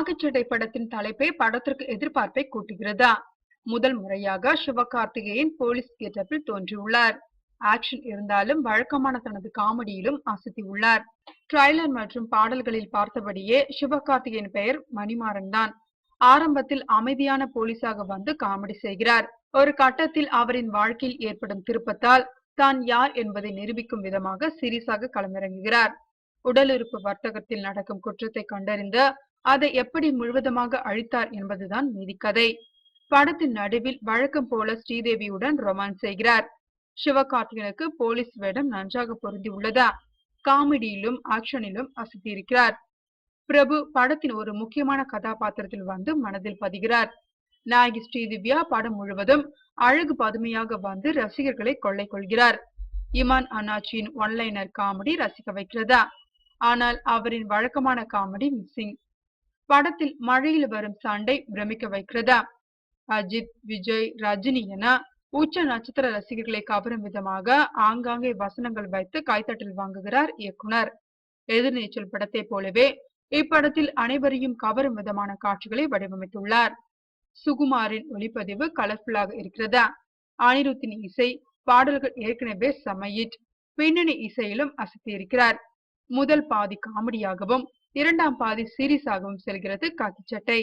நாகச்சடை படத்தின் தலைப்பே படத்திற்கு எதிர்பார்ப்பை கூட்டுகிறதா? முதல் முறையாக சிவகார்த்திகேயன் போலீஸ் கெட்டப்பில் தோன்றியுள்ளார். ஆக்ஷன் இருந்தாலும் வழக்கமான தனது காமெடியிலும் அசத்தியுள்ளார் ட்ரைலர் மற்றும் பாடல்களில் பார்த்தபடியே சிவகார்த்திகேயன் பெயர் மணிமாறன் தான் ஆரம்பத்தில் அமைதியான போலீஸாக வந்து காமெடி செய்கிறார். ஒரு கட்டத்தில் அவரின் வாழ்க்கையில் ஏற்படும் திருப்பத்தால் தான் யார் என்பதை நிரூபிக்கும் விதமாக சீரியஸாக களமிறங்குகிறார். உடலுறுப்பு வர்த்தகத்தில் நடக்கும் குற்றத்தை கண்டறிந்த அதை எப்படி முழுவதுமாக அழித்தார் என்பதுதான் நீதிக்கதை. படத்தின் நடுவில் வழக்கம் போல ஸ்ரீதேவியுடன் ரொமான்ஸ் செய்கிறார். சிவகார்த்திகனுக்கு போலீஸ் வேடம் நன்றாக பொருந்தி உள்ளதா காமெடியிலும் ஆக்ஷனிலும் அசத்தியிருக்கிறார். பிரபு படத்தின் ஒரு முக்கியமான கதாபாத்திரத்தில் வந்து மனதில் பதிகிறார். நாயகி ஸ்ரீதிவ்யா படம் முழுவதும் அழகு பதுமையாக வந்து ரசிகர்களை கொள்ளை கொள்கிறார். இமான் அண்ணாச்சியின் ஒன்லைனர் காமெடி ரசிக்க வைக்கிறதா? ஆனால் அவரின் வழக்கமான காமெடி மிஸ்ஸிங். படத்தில் மழையில் வரும் சண்டை பிரமிக்க வைக்கிறதா? அஜித் விஜய் ரஜினி என உச்ச நட்சத்திர ரசிகர்களை கவரும் விதமாக ஆங்காங்கே வசனங்கள் வைத்து கைத்தட்டல் வாங்குகிறார் இயக்குனர். எதிர்நீச்சல் படத்தை போலவே இப்படத்தில் அனைவரையும் கவரும் விதமான காட்சிகளை வடிவமைத்துள்ளார். சுகுமாரின் ஒளிப்பதிவு கலர்ஃபுல்லாக இருக்கிறதா? அனிருத்தின் இசை பாடல்கள் ஏற்கனவே சமையிட். பின்னணி இசையிலும் அசத்தியிருக்கிறார். முதல் பாதி காமெடியாகவும் இரண்டாம் பாதி சீரியஸாகவும் செல்கிறது காக்கிச்சட்டை.